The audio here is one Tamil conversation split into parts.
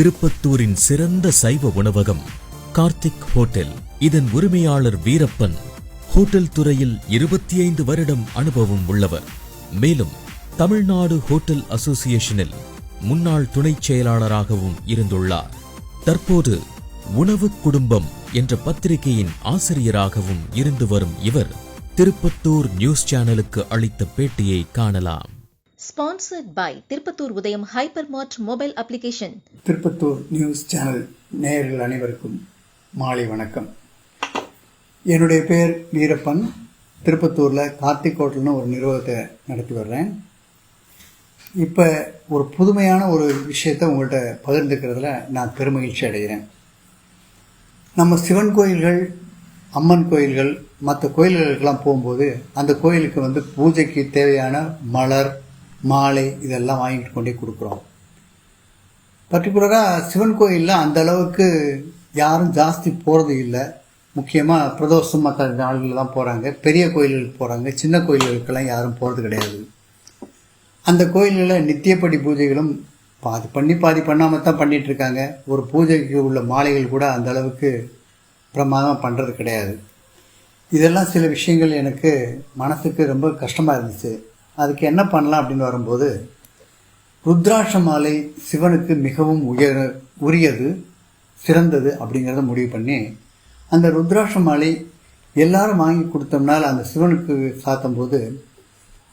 திருப்பத்தூரின் சிறந்த சைவ உணவகம் கார்த்திக் ஹோட்டல். இதன் உரிமையாளர் வீரப்பன். ஹோட்டல் துறையில் இருபத்தி ஐந்து வருடம் அனுபவம் உள்ளவர். மேலும் தமிழ்நாடு ஹோட்டல் அசோசியேஷனில் முன்னாள் துணைச் செயலாளராகவும் இருந்துள்ளார். தற்போது உணவு குடும்பம் என்ற பத்திரிகையின் ஆசிரியராகவும் இருந்து வரும் இவர் திருப்பத்தூர் நியூஸ் சேனலுக்கு அளித்த பேட்டியை காணலாம். Sponsored by Tirupattur Udhayam hyper mart mobile application Tirupattur news channel நேயர்கள் அனைவருக்கும் மாலை வணக்கம். என்னுடைய பேர் வீரப்பன். திருப்பத்தூரில் கார்த்திக் ஹோட்டல்னு ஒரு நிறுவனத்தை நடத்தி வர்றேன். இப்போ ஒரு புதுமையான ஒரு விஷயத்தை உங்கள்கிட்ட பகிர்ந்துக்கிறதுல நான் பெருமகிழ்ச்சி அடைகிறேன். நம்ம சிவன் கோயில்கள் அம்மன் கோயில்கள் மற்ற கோயில்களுக்கெல்லாம் போகும்போது அந்த கோயிலுக்கு வந்து பூஜைக்கு தேவையான மலர் மாலை இதெல்லாம் வாங்கிட்டு கொண்டே கொடுக்குறோம். பர்டிகுலராக சிவன் கோயிலில் அந்த அளவுக்கு யாரும் ஜாஸ்தி போகிறது இல்லை. முக்கியமாக பிரதோஷம் மற்ற நாள்களில் தான் போகிறாங்க பெரிய கோயில்களுக்கு போகிறாங்க சின்ன கோயில்களுக்கெல்லாம் யாரும் போகிறது கிடையாது. அந்த கோயில்களில் நித்தியப்படி பூஜைகளும் பாதி பண்ணி பாதி பண்ணாமல் தான் பண்ணிகிட்டு இருக்காங்க. ஒரு பூஜைக்கு உள்ள மாலைகள் கூட அந்த அளவுக்கு பிரமாதமாக பண்ணுறது கிடையாது. இதெல்லாம் சில விஷயங்கள் எனக்கு மனசுக்கு ரொம்ப கஷ்டமாக இருந்துச்சு. அதுக்கு என்ன பண்ணலாம் அப்படின்னு வரும்போது ருத்ராட்ச மாலை சிவனுக்கு மிகவும் உயர் உரியது சிறந்தது அப்படிங்கிறத முடிவு பண்ணி அந்த ருத்ராட்ச மாலை எல்லாரும் வாங்கி கொடுத்தோம்னால் அந்த சிவனுக்கு சாத்தும் போது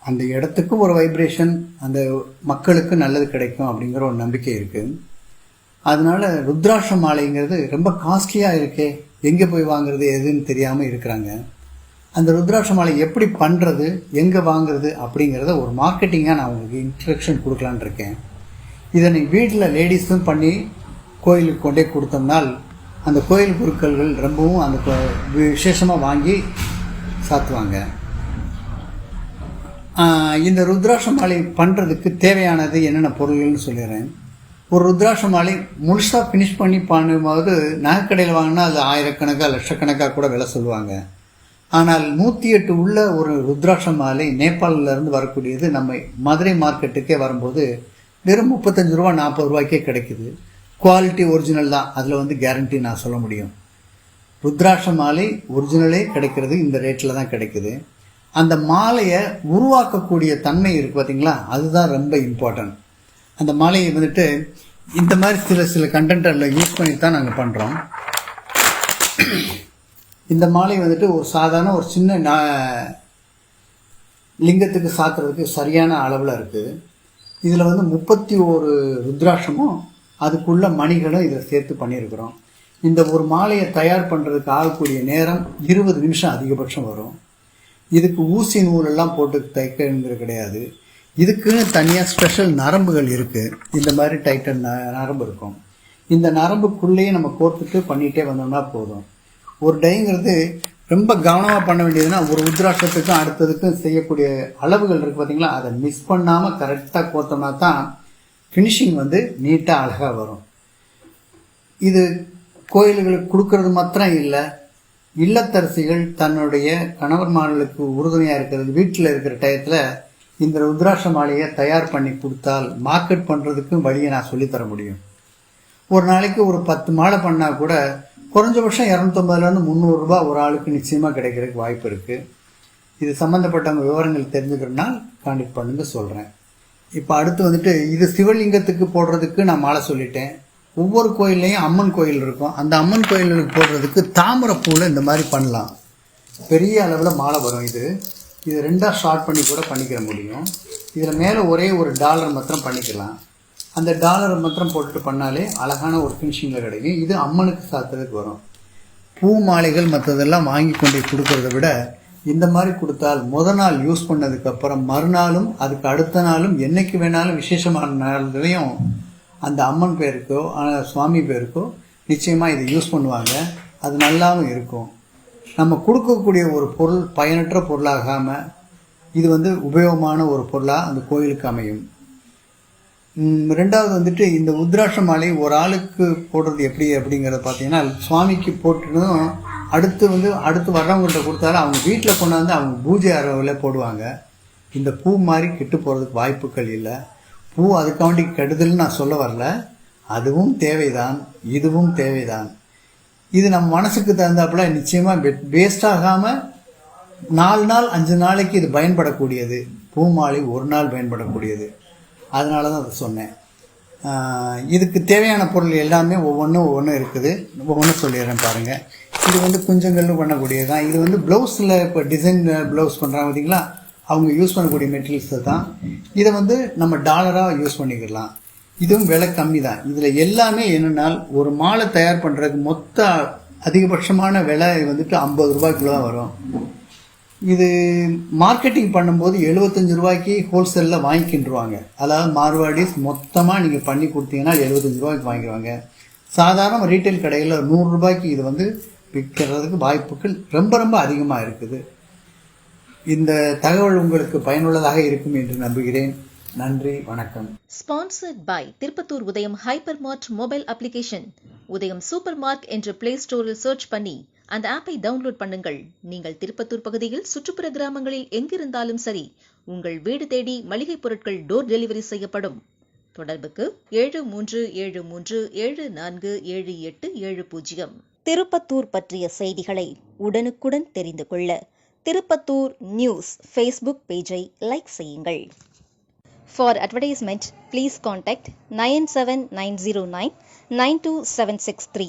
அந்த இடத்துக்கு ஒரு வைப்ரேஷன் அந்த மக்களுக்கு நல்லது கிடைக்கும் அப்படிங்கிற ஒரு நம்பிக்கை இருக்குது அதனால ருத்ராட்ச மாலைங்கிறது ரொம்ப காஸ்ட்லியாக இருக்கே. எங்கே போய் வாங்குறது எதுன்னு தெரியாமல் இருக்கிறாங்க. அந்த ருத்ராட்ச மாலை எப்படி பண்ணுறது எங்கே வாங்குறது அப்படிங்கிறத ஒரு மார்க்கெட்டிங்காக நான் உங்களுக்கு இன்ஸ்ட்ரக்ஷன் கொடுக்கலான்னு இருக்கேன். இதனை வீட்டில் லேடிஸும் பண்ணி கோயிலுக்கு கொண்டே கொடுத்தோம்னால் அந்த கோயில் பொருட்கள்கள் ரொம்பவும் அந்த விசேஷமாக வாங்கி சாத்துவாங்க. இந்த ருத்ராட்ச மாலை பண்ணுறதுக்கு தேவையானது என்னென்ன பொருள்கள்னு சொல்லிடுறேன். ஒரு ருத்ராட்ச மாலை முழுசாக ஃபினிஷ் பண்ணி பண்ணும்போது நகைக்கடையில் வாங்கினா அது ஆயிரக்கணக்காக லட்சக்கணக்காக கூட விலை சொல்லுவாங்க. ஆனால் நூற்றி எட்டு உள்ள ஒரு ருத்ராட்ச மாலை நேபாளிலேருந்து வரக்கூடியது நம்ம மதுரை மார்க்கெட்டுக்கே வரும்போது வெறும் முப்பத்தஞ்சு ரூபா நாற்பது ரூபாய்க்கே கிடைக்குது. குவாலிட்டி ஒரிஜினல் தான். அதில் வந்து கேரண்டி நான் சொல்ல முடியும். ருத்ராட்ச மாலை ஒரிஜினலே கிடைக்கிறது இந்த ரேட்டில் தான் கிடைக்குது. அந்த மாலையை உருவாக்கக்கூடிய தன்மை இருக்குது பார்த்தீங்களா அதுதான் ரொம்ப இம்பார்ட்டன்ட் அந்த மாலையை வந்துட்டு இந்த மாதிரி சில சில கண்டென்ட்டில் யூஸ் பண்ணி தான் நாங்கள் பண்ணுறோம் இந்த மாலை வந்துட்டு ஒரு சாதாரண ஒரு சின்ன நா- லிங்கத்துக்கு சாத்துறதுக்கு சரியான அளவில் இருக்குது இதில் வந்து முப்பத்தி ஒரு ருத்ராட்சமும் அதுக்குள்ள மணிகளும் இதில் சேர்த்து பண்ணியிருக்கிறோம். இந்த ஒரு மாலையை தயார் பண்ணுறதுக்கு ஆகக்கூடிய நேரம் இருபது நிமிஷம் அதிகபட்சம் வரும். இதுக்கு ஊசி நூலெல்லாம் போட்டு தைக்கிறது கிடையாது. இதுக்குன்னு தனியாக ஸ்பெஷல் நரம்புகள் இருக்குது இந்த மாதிரி டைட்டன் ந- நரம்பு இருக்கும். இந்த நரம்புக்குள்ளேயே நம்ம கோர்த்துட்டு பண்ணிகிட்டே வந்தோம்னா போதும். ஒரு டைங்கிறது ரொம்ப கவனமாக பண்ண வேண்டியதுன்னா ஒரு உத்ராட்சத்துக்கும் அடுத்ததுக்கும் செய்யக்கூடிய அளவுகள் இருக்குது பார்த்தீங்களா அதை மிஸ் பண்ணாமல் கரெக்டாக கோத்தோம்னா தான் ஃபினிஷிங் வந்து நீட்டாக அழகாக வரும். இது கோயில்களுக்கு கொடுக்கறது மாத்திரம் இல்லை இல்லத்தரசிகள் தன்னுடைய கணவர் கணவர்மார்களுக்கு உறுதுணையாக இருக்கிறது வீட்டில் இருக்கிற டயத்தில் இந்த ருத்ராட்ச மாலையை தயார் பண்ணி கொடுத்தால் மார்க்கெட் பண்ணுறதுக்கும் வழியை நான் சொல்லித்தர முடியும். ஒரு நாளைக்கு ஒரு பத்து மாலை பண்ணால் கூட குறைஞ்சபட்சம் இரநூத்தம்பதுலேருந்து முந்நூறுரூபா ஒரு ஆளுக்கு நிச்சயமாக கிடைக்கிறதுக்கு வாய்ப்பு இருக்குது இது சம்மந்தப்பட்டவங்க விவரங்கள் தெரிஞ்சுக்கிறனால் கான்டெக்ட் பண்ணுங்க சொல்கிறேன் இப்போ அடுத்து வந்துட்டு இது சிவலிங்கத்துக்கு போடுறதுக்கு நான் மாலை சொல்லிட்டேன். ஒவ்வொரு கோயில்லையும் அம்மன் கோயில் இருக்கும். அந்த அம்மன் கோயிலுக்கு போடுறதுக்கு தாமரைப்பூவில் இந்த மாதிரி பண்ணலாம். பெரிய அளவில் மாலை வரும் இது. இது ரெண்டாக ஷார்ட் பண்ணி கூட பண்ணிக்கிற முடியும். இதில் மேலே ஒரே ஒரு டாலர் மாத்திரம் பண்ணிக்கலாம். அந்த டாலரை மாத்திரம் போட்டுட்டு பண்ணாலே அழகான ஒரு ஃபினிஷிங்கில் கிடைக்கும். இது அம்மனுக்கு சாத்துறதுக்கு வரும். பூ மாலைகள் மற்றதெல்லாம் வாங்கி கொண்டு கொடுக்கறத விட இந்த மாதிரி கொடுத்தால் முத நாள் யூஸ் பண்ணதுக்கப்புறம் மறுநாளும் அதுக்கு அடுத்த நாளும் என்றைக்கு வேணாலும் விசேஷமான நாள்களையும் அந்த அம்மன் பேருக்கோ சுவாமி பேருக்கோ நிச்சயமாக இதை யூஸ் பண்ணுவாங்க. அது நல்லாவும் இருக்கும். நம்ம கொடுக்கக்கூடிய ஒரு பொருள் பயனற்ற பொருளாகாமல் இது வந்து உபயோகமான ஒரு பொருளாக அந்த கோயிலுக்கு அமையும். ரெண்டாவது வந்துட்டு இந்த உத்ராட்ச மாலை ஒரு ஆளுக்கு போடுறது எப்படி அப்படிங்கிறத பார்த்தீங்கன்னா சுவாமிக்கு போட்டுனதும் அடுத்து வந்து அடுத்து வர்றவங்கள்ட்ட கொடுத்தாலும் அவங்க வீட்டில் கொண்டாந்து அவங்க பூஜை அறவில் போடுவாங்க. இந்த பூ மாதிரி கெட்டு போகிறதுக்கு வாய்ப்புகள் இல்லை. பூ அதுக்காண்டி கெடுதல்னு நான் சொல்ல வரல. அதுவும் தேவைதான். இதுவும் தேவைதான். இது நம்ம மனசுக்கு தகுந்தாப்புல நிச்சயமாக வேஸ்ட் ஆகாமல் நாலு நாள் அஞ்சு நாளைக்கு இது பயன்படக்கூடியது. பூமாலை ஒரு நாள் பயன்படக்கூடியது. அதனால தான் அதை சொன்னேன். இதுக்கு தேவையான பொருள் எல்லாமே ஒவ்வொன்றும் ஒவ்வொன்றும் இருக்குது. ஒவ்வொன்றும் சொல்லிடுறேன் பாருங்கள் இது வந்து குஞ்சங்கள்னு பண்ணக்கூடியது தான் இது வந்து ப்ளவுஸில் இப்போ டிசைன் ப்ளவுஸ் பண்ணுறாங்க பார்த்தீங்களா அவங்க யூஸ் பண்ணக்கூடிய மெட்டீரியல்ஸை தான். இதை வந்து நம்ம டாலராக யூஸ் பண்ணிக்கலாம். இதுவும் விலை கம்மி தான் இதில் எல்லாமே என்னென்னால் ஒரு மாலை தயார் பண்ணுறதுக்கு மொத்த அதிகபட்சமான விலை வந்துட்டு ஐம்பது ரூபாய்க்குள்ள தான் வரும். இது மார்க்கெட்டிங் பண்ணும்போது எழுபத்தஞ்சு ரூபாய்க்கு ஹோல்சேலில் வாங்கிக்கின்றுவாங்க. அதாவது மார்வாடிஸ் மொத்தமாக நீங்கள் பண்ணி கொடுத்தீங்கன்னா எழுபத்தஞ்சு ரூபாய்க்கு வாங்கிடுவாங்க. சாதாரண ரீட்டைல் கடையில் நூறுரூபாய்க்கு இது வந்து விற்கிறதுக்கு வாய்ப்புகள் ரொம்ப ரொம்ப அதிகமாக இருக்குது. இந்த தகவல் உங்களுக்கு பயனுள்ளதாக இருக்கும் என்று நம்புகிறேன். நன்றி வணக்கம். Sponsored by Tirupattur Udhayam hyper mart mobile application Udhayam super mark என்ற பிளே ஸ்டோரில் சர்ச் பண்ணி அந்த ஆப்பை டவுன்லோட் பண்ணுங்கள். நீங்கள் திருப்பத்தூர் பகுதியில் சுற்றுப்புற கிராமங்களில் எங்கிருந்தாலும் சரி உங்கள் வீடு தேடி மளிகை பொருட்கள் டோர் டெலிவரி செய்யப்படும். தொடர்புக்கு ஏழு மூன்று ஏழு மூன்று ஏழு நான்கு ஏழு எட்டு ஏழு பூஜ்ஜியம். திருப்பத்தூர் பற்றிய செய்திகளை உடனுக்குடன் தெரிந்து கொள்ள திருப்பத்தூர் நியூஸ் ஃபேஸ்புக் பேஜை லைக் செய்யுங்கள். For advertisement please contact nine seven nine zero nine nine two seven six three